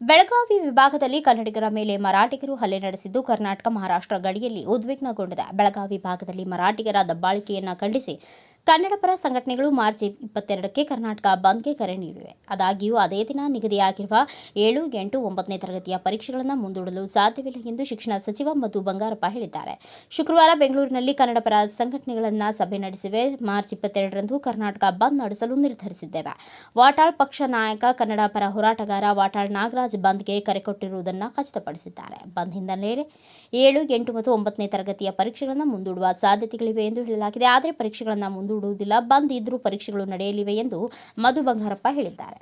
ಬೆಳಗಾವಿ ವಿಭಾಗದಲ್ಲಿ ಕನ್ನಡಿಗರ ಮೇಲೆ ಮರಾಠಿಗರು ಹಲ್ಲೆ ನಡೆಸಿದ್ದು ಕರ್ನಾಟಕ ಮಹಾರಾಷ್ಟ್ರ ಗಡಿಯಲ್ಲಿ ಉದ್ವಿಗ್ನಗೊಂಡಿದೆ. ಬೆಳಗಾವಿ ಭಾಗದಲ್ಲಿ ಮರಾಠಿಗರ ದಬ್ಬಾಳಿಕೆಯನ್ನು ಖಂಡಿಸಿ ಕನ್ನಡ ಪರ ಸಂಘಟನೆಗಳು ಮಾರ್ಚ್ ಇಪ್ಪತ್ತೆರಡಕ್ಕೆ ಕರ್ನಾಟಕ ಬಂದ್ಗೆ ಕರೆ ನೀಡಿವೆ. ಆದಾಗ್ಯೂ ಅದೇ ದಿನ ನಿಗದಿಯಾಗಿರುವ ಏಳು ಎಂಟು ಒಂಬತ್ತನೇ ತರಗತಿಯ ಪರೀಕ್ಷೆಗಳನ್ನು ಮುಂದೂಡಲು ಸಾಧ್ಯವಿಲ್ಲ ಎಂದು ಶಿಕ್ಷಣ ಸಚಿವ ಮಧು ಬಂಗಾರಪ್ಪ ಹೇಳಿದ್ದಾರೆ. ಶುಕ್ರವಾರ ಬೆಂಗಳೂರಿನಲ್ಲಿ ಕನ್ನಡ ಪರ ಸಂಘಟನೆಗಳನ್ನು ಸಭೆ ನಡೆಸಿವೆ. ಮಾರ್ಚ್ ಇಪ್ಪತ್ತೆರಡರಂದು ಕರ್ನಾಟಕ ಬಂದ್ ನಡೆಸಲು ನಿರ್ಧರಿಸಿದ್ದೇವೆ. ವಾಟಾಳ್ ಪಕ್ಷ ನಾಯಕ, ಕನ್ನಡ ಪರ ಹೋರಾಟಗಾರ ವಾಟಾಳ್ ನಾಗರಾಜ್ ಬಂದ್ಗೆ ಕರೆ ಕೊಟ್ಟಿರುವುದನ್ನು ಖಚಿತಪಡಿಸಿದ್ದಾರೆ. ಬಂದ್ ಹಿನ್ನೆಲೆಯಲ್ಲಿ ಏಳು ಎಂಟು ಮತ್ತು ಒಂಬತ್ತನೇ ತರಗತಿಯ ಪರೀಕ್ಷೆಗಳನ್ನು ಮುಂದೂಡುವ ಸಾಧ್ಯತೆಗಳಿವೆ ಎಂದು ಹೇಳಲಾಗಿದೆ. ಆದರೆ ಪರೀಕ್ಷೆಗಳನ್ನು ಮುಂದೂಡುವುದಿಲ್ಲ ಬಂದ್ ಇದ್ರೂ ಪರೀಕ್ಷೆಗಳು ನಡೆಯಲಿವೆ ಎಂದು ಮಧು ಬಂಗಾರಪ್ಪ ಹೇಳಿದ್ದಾರೆ.